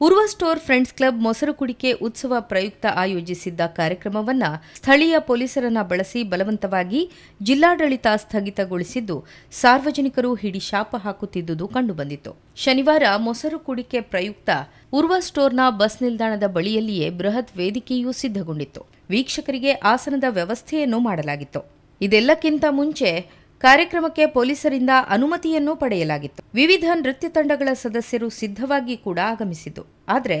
Urwa store friends club ಮೊಸರು ಕುಡಿಕೆ ಉತ್ಸವ ಪ್ರಯುಕ್ತ ಆಯೋಜಿಸಿದ್ದ ಕಾರ್ಯಕ್ರಮವನ್ನ ಸ್ಥಳೀಯ ಪೊಲೀಸರನ್ನ ಬಳಸಿ ಬಲವಂತವಾಗಿ ಜಿಲ್ಲಾಡಳಿತ ಸ್ಥಗಿತಗೊಳಿಸಿದ್ದು, ಸಾರ್ವಜನಿಕರು ಹಿಡಿ ಶಾಪ ಹಾಕುತ್ತಿದ್ದುದು ಕಂಡುಬಂದಿತು ಶನಿವಾರ ಮೊಸರು ಕುಡಿಕೆ ಪ್ರಯುಕ್ತ ಉರ್ವ ಸ್ಟೋರ್ನ ಬಸ್ ನಿಲ್ದಾಣದ ಬಳಿಯಲ್ಲಿಯೇ ಬೃಹತ್ ವೇದಿಕೆಯೂ ಸಿದ್ಧಗೊಂಡಿತ್ತು. ವೀಕ್ಷಕರಿಗೆ ಆಸನದ ವ್ಯವಸ್ಥೆಯನ್ನು ಮಾಡಲಾಗಿತ್ತು. ಇದೆಲ್ಲಕ್ಕಿಂತ ಮುಂಚೆ ಕಾರ್ಯಕ್ರಮಕ್ಕೆ ಪೊಲೀಸರಿಂದ ಅನುಮತಿಯನ್ನು ಪಡೆಯಲಾಗಿತ್ತು. ವಿವಿಧ ನೃತ್ಯ ತಂಡಗಳ ಸದಸ್ಯರು ಸಿದ್ಧವಾಗಿ ಕೂಡ ಆಗಮಿಸಿದ್ದು. ಆದರೆ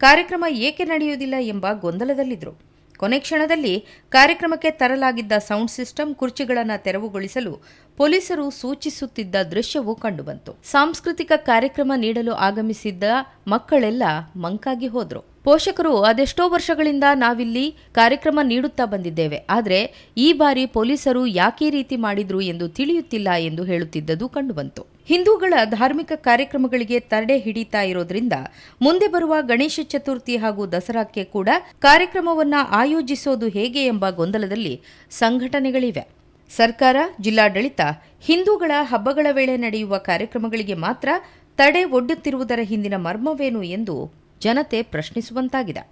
ಕಾರ್ಯಕ್ರಮ ಏಕೆ ನಡೆಯುವುದಿಲ್ಲ ಎಂಬ ಗೊಂದಲದಲ್ಲಿದ್ದರು ಕೊನೆ ಕ್ಷಣದಲ್ಲಿ ಕಾರ್ಯಕ್ರಮಕ್ಕೆ ತರಲಾಗಿದ್ದ ಸೌಂಡ್ ಸಿಸ್ಟಮ್ ಕುರ್ಚಿಗಳನ್ನು ತೆರವುಗೊಳಿಸಲು ಪೊಲೀಸರು ಸೂಚಿಸುತ್ತಿದ್ದ ದೃಶ್ಯವೂ ಕಂಡುಬಂತು. ಸಾಂಸ್ಕೃತಿಕ ಕಾರ್ಯಕ್ರಮ ನೀಡಲು ಆಗಮಿಸಿದ್ದ ಮಕ್ಕಳೆಲ್ಲ ಮಂಕಾಗಿ ಹೋದರು. ಪೋಷಕರು, ಅದೆಷ್ಟೋ ವರ್ಷಗಳಿಂದ ನಾವಿಲ್ಲಿ ಕಾರ್ಯಕ್ರಮ ನೀಡುತ್ತಾ ಬಂದಿದ್ದೇವೆ. ಆದರೆ ಈ ಬಾರಿ ಪೊಲೀಸರು ಯಾಕೆ ರೀತಿ ಮಾಡಿದ್ರು ಎಂದು ತಿಳಿಯುತ್ತಿಲ್ಲ ಎಂದು ಹೇಳುತ್ತಿದ್ದದು ಕಂಡುಬಂತು. ಹಿಂದೂಗಳ ಧಾರ್ಮಿಕ ಕಾರ್ಯಕ್ರಮಗಳಿಗೆ ತಡೆ ಹಿಡಿತಾ ಇರೋದ್ರಿಂದ ಮುಂದೆ ಬರುವ ಗಣೇಶ ಚತುರ್ಥಿ ಹಾಗೂ ದಸರಾಕ್ಕೆ ಕೂಡ ಕಾರ್ಯಕ್ರಮವನ್ನ ಆಯೋಜಿಸೋದು ಹೇಗೆ ಎಂಬ ಗೊಂದಲದಲ್ಲಿ ಸಂಘಟನೆಗಳಿವೆ. ಸರ್ಕಾರ, ಜಿಲ್ಲಾಡಳಿತ ಹಿಂದೂಗಳ ಹಬ್ಬಗಳ ವೇಳೆ ನಡೆಯುವ ಕಾರ್ಯಕ್ರಮಗಳಿಗೆ ಮಾತ್ರ ತಡೆ ಒಡ್ಡುತ್ತಿರುವುದರ ಹಿಂದಿನ ಮರ್ಮವೇನು ಎಂದು ಜನತೆ ಪ್ರಶ್ನಿಸುವಂತಾಗಿದೆ.